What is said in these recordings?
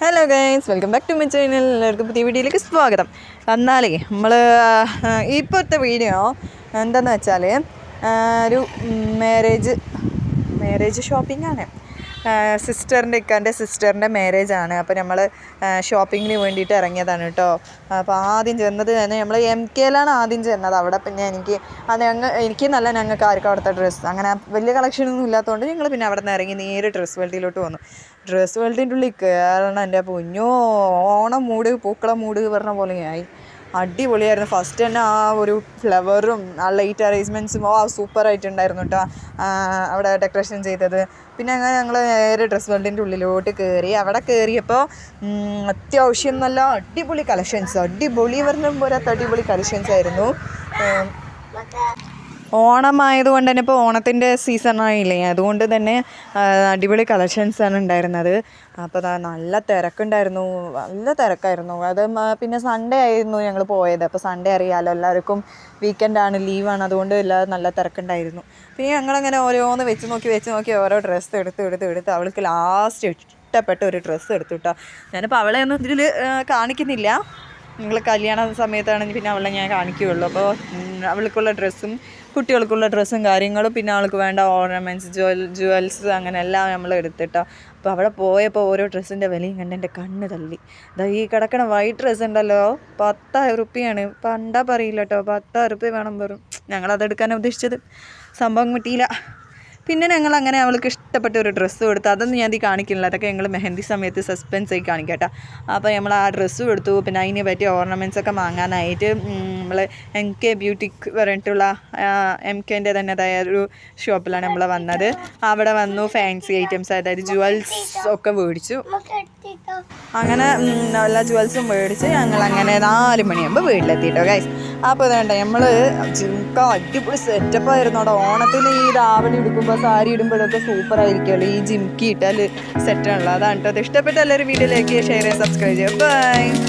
Hello guys welcome back to my channel എല്ലാവർക്കും പുതിയ വീഡിയോയിലേക്ക് സ്വാഗതം. എന്നാലേ നമ്മൾ ഇപ്പോഴത്തെ വീഡിയോ എന്താണെന്ന് വെച്ചാൽ ഒരു മാരേജ് മാരേജ് ഷോപ്പിംഗാണ് സിസ്റ്ററിന്റെ ഇക്കാന്റെ സിസ്റ്ററിന്റെ മാരേജ് ആണ്. അപ്പോൾ നമ്മൾ ഷോപ്പിങ്ങിന് വേണ്ടിയിട്ട് ഇറങ്ങിയതാണ് കേട്ടോ. അപ്പോൾ ആദ്യം ചെന്നത് തന്നെ നമ്മൾ എം കെയിലാണ് ആദ്യം ചെന്നത്. അവിടെ പിന്നെ എനിക്ക് അത് ഞങ്ങൾ എനിക്ക് നല്ല ഞങ്ങൾക്ക് ആർക്കും അവിടുത്തെ ഡ്രസ്സ് അങ്ങനെ വലിയ കളക്ഷനൊന്നും ഇല്ലാത്തതുകൊണ്ട് ഞങ്ങൾ പിന്നെ അവിടെ നിന്ന് ഇറങ്ങി നേരെ ഡ്രസ്സ് വേൾഡിലോട്ട് വന്നു. ഡ്രസ്സ് വേൾഡിന്റെ ഉള്ളിൽ കയറണം എന്റെ പൊന്നോ ഓണം മൂട് പൂക്കള മൂട് പറഞ്ഞ പോലെയായി. അടിപൊളിയായിരുന്നു. ഫസ്റ്റ് തന്നെ ആ ഒരു ഫ്ലവറും ആ ലൈറ്റ് അറേഞ്ച്മെന്റ്സും ഓ സൂപ്പറായിട്ടുണ്ടായിരുന്നു കേട്ടോ അവിടെ ഡെക്കറേഷൻ ചെയ്തത്. പിന്നെ അങ്ങനെ ഞങ്ങൾ നേരെ ഡ്രസ് വേൾഡിന്റെ ഉള്ളിലോട്ട് കയറി അവിടെ കയറിയപ്പോൾ അത്യാവശ്യം നല്ല അടിപൊളി കളക്ഷൻസ് അടിപൊളി പറഞ്ഞ പോരാത്ത അടിപൊളി കളക്ഷൻസ് ആയിരുന്നു. ഉം, ഓണം ആയതുകൊണ്ട് തന്നെ ഇപ്പോൾ ഓണത്തിന്റെ സീസൺ ആയില്ലേ? അതുകൊണ്ട് തന്നെ അടിപൊളി കളക്ഷൻസ് ആണ് ഉണ്ടായിരുന്നത്. അപ്പോൾ നല്ല തിരക്കുണ്ടായിരുന്നു. നല്ല തിരക്കായിരുന്നു. അത് പിന്നെ സൺഡേ ആയിരുന്നു ഞങ്ങൾ പോയത്. അപ്പോൾ സൺഡേ അറിയാമല്ലോ എല്ലാവർക്കും വീക്കെൻഡാണ് ലീവാണ് അതുകൊണ്ട് എല്ലാവരും നല്ല തിരക്കുണ്ടായിരുന്നു. പിന്നെ ഞങ്ങളങ്ങനെ ഓരോന്ന് വെച്ച് നോക്കി വെച്ച് നോക്കി ഓരോ ഡ്രസ്സ് എടുത്ത് എടുത്ത് എടുത്ത് അവൾക്ക് ലാസ്റ്റ് ഇഷ്ടപ്പെട്ട ഒരു ഡ്രസ്സ് എടുത്തു കേട്ടോ ഞാനിപ്പോൾ അവളെ ഒന്നും ഇതിൽ കാണിക്കുന്നില്ല. നിങ്ങൾ കല്യാണ സമയത്താണെങ്കിൽ പിന്നെ അവളെ ഞാൻ കാണിക്കുകയുള്ളൂ. അപ്പോൾ അവൾക്കുള്ള ഡ്രസ്സും കുട്ടികൾക്കുള്ള ഡ്രസ്സും കാര്യങ്ങളും പിന്നെ അവൾക്ക് വേണ്ട ഓർണമെന്റ്സ് ജുവൽ ജുവൽസ് അങ്ങനെ എല്ലാം നമ്മൾ എടുത്തിട്ടോ. അപ്പോൾ അവിടെ പോയപ്പോൾ ഓരോ ഡ്രസ്സിന്റെ വിലയും കണ്ട് എന്റെ കണ്ണ് തള്ളി. ദാ ഈ കിടക്കണ വൈറ്റ് ഡ്രസ്സ് ഉണ്ടല്ലോ പത്തായിരം റുപ്യാണ്. പണ്ടാ പറയില്ല കേട്ടോ പത്തായിരം റുപ്യ വേണം വെറും. ഞങ്ങളതെടുക്കാനാണ് ഉദ്ദേശിച്ചത്. സംഭവം കിട്ടിയില്ല. പിന്നെ ഞങ്ങൾ അങ്ങനെ അവൾക്ക് ഇഷ്ടപ്പെട്ട ഒരു ഡ്രസ്സ് കൊടുത്തു അതൊന്നും ഞാൻ ഈ കാണിക്കുന്നില്ല. അതൊക്കെ ഞങ്ങൾ മെഹന്തി സമയത്ത് സസ്പെൻസ് ആയി കാണിക്കട്ടെ അപ്പോൾ നമ്മൾ ആ ഡ്രസ്സ് കൊടുത്തു. പിന്നെ അതിനെ പറ്റി ഓർണമെന്റ്സ് ഒക്കെ വാങ്ങാനായിട്ട് നമ്മൾ എം കെ ബ്യൂട്ടിക്ക് പറഞ്ഞിട്ടുള്ള എം കെന്റെ തന്നെതായ ഒരു ഷോപ്പിലാണ് നമ്മൾ വന്നത്. അവിടെ വന്നു ഫാൻസി ഐറ്റംസ് അതായത് ജുവൽസ് ഒക്കെ മേടിച്ചു. അങ്ങനെ എല്ലാ ജുവൽസും മേടിച്ച് ഞങ്ങൾ അങ്ങനെ നാല് മണിയാകുമ്പോൾ വീട്ടിലെത്തിയിട്ടോ ഗൈസ് അപ്പോൾ വേണ്ട നമ്മൾ ചുക്ക അടിപൊളി സെറ്റപ്പ് അവിടെ ഓണത്തിന് ഈ രാവിലെ എടുക്കുമ്പോൾ സാരി ഇടുമ്പോഴൊക്കെ സൂപ്പർ ആയിരിക്കുമല്ലോ ഈ ജിംക്കി ഇട്ടാൽ സെറ്റാണല്ലോ അതാണ് കേട്ടോ അത് ഇഷ്ടപ്പെട്ട എല്ലാവരും വീഡിയോയിലേക്ക് ഷെയർ ചെയ്യുക സബ്സ്ക്രൈബ് ചെയ്യുക. By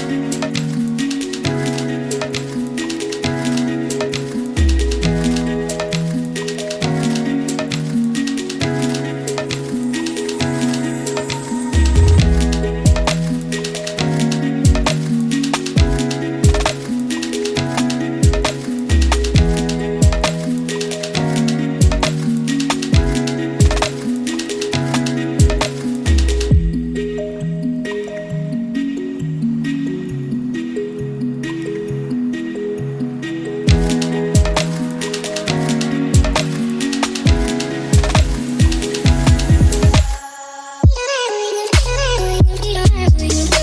you